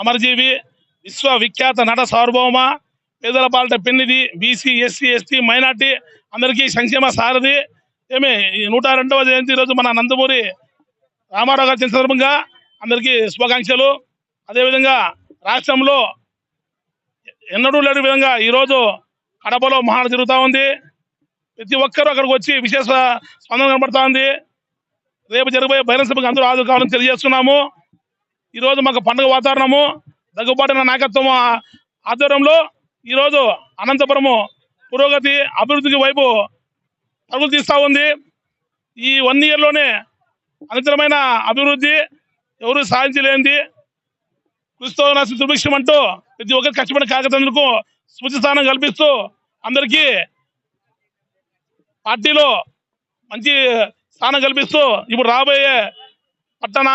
అమరజీవి విశ్వవిఖ్యాత నట సార్వభౌమ పేదల పాలట పెన్నిది బీసీ ఎస్సీ ఎస్టీ మైనార్టీ అందరికీ సంక్షేమ సారథి. ఏమి ఈ నూట రెండవ జయంతి రోజు మన నందమూరి రామారావు గారి సందర్భంగా అందరికీ శుభాకాంక్షలు. అదేవిధంగా రాష్ట్రంలో ఎన్నడూ లేని విధంగా ఈరోజు కడపలో మహాన జరుగుతూ ఉంది. ప్రతి ఒక్కరూ అక్కడికి వచ్చి విశేష స్పందన కనబడుతూ ఉంది. రేపు జరగబోయే బహిరంగ సభకు అందరూ హాజరు కావాలని తెలియజేస్తున్నాము. ఈరోజు మాకు పండుగ వాతావరణము దగ్గుబాటిన నాయకత్వం ఆధ్వర్యంలో ఈరోజు అనంతపురము పురోగతి అభివృద్ధికి వైపు పరుగులు తీస్తూ ఉంది. ఈ వన్ ఇయర్లోనే అనంతరమైన అభివృద్ధి ఎవరు సాధించలేనిది కృషితో నష్టం దుర్భిక్షం అంటూ ప్రతి ఒక్కరు కష్టపడిన కార్యకర్తలకు స్మృతి స్థానం కల్పిస్తూ అందరికీ పార్టీలో మంచి స్థానం కల్పిస్తూ ఇప్పుడు రాబోయే పట్టణ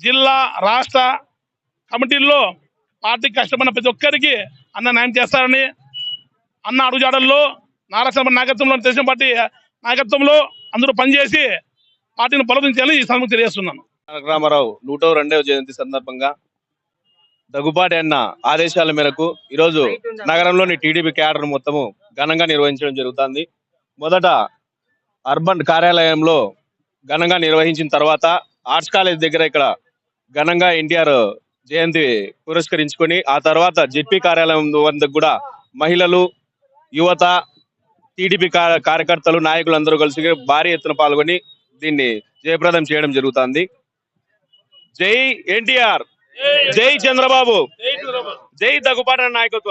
జిల్లా రాష్ట్ర కమిటీల్లో పార్టీకి కష్టపడిన ప్రతి ఒక్కరికి అన్న న్యాయం చేస్తారని అన్న అడుగుజాడల్లో నారాయణ నాయకత్వంలో తెలుగుదేశం పార్టీ నాయకత్వంలో అందరూ పనిచేసి పార్టీని బలోపేతం ఈ సందర్భంగా తెలియజేస్తున్నాను. తారక రామారావు నూట రెండవ జయంతి సందర్భంగా దగ్గుబాటి అన్న ఆదేశాల మేరకు ఈరోజు నగరంలోని టీడీపీ క్యాడర్ మొత్తము ఘనంగా నిర్వహించడం జరుగుతుంది. మొదట అర్బన్ కార్యాలయంలో ఘనంగా నిర్వహించిన తర్వాత ఆర్ట్స్ కాలేజ్ దగ్గర ఇక్కడ ఘనంగా ఎన్టీఆర్ జయంతి పురస్కరించుకొని ఆ తర్వాత జెడ్పీ కార్యాలయం వద్ద కూడా మహిళలు యువత టీడీపీ కార్యకర్తలు నాయకులు అందరూ కలిసి భారీ ఎత్తున పాల్గొని దీన్ని జయప్రదం చేయడం జరుగుతుంది. జై ఎన్టీఆర్! జై చంద్రబాబు! జై దగ్గుపాటి నాయకత్వం!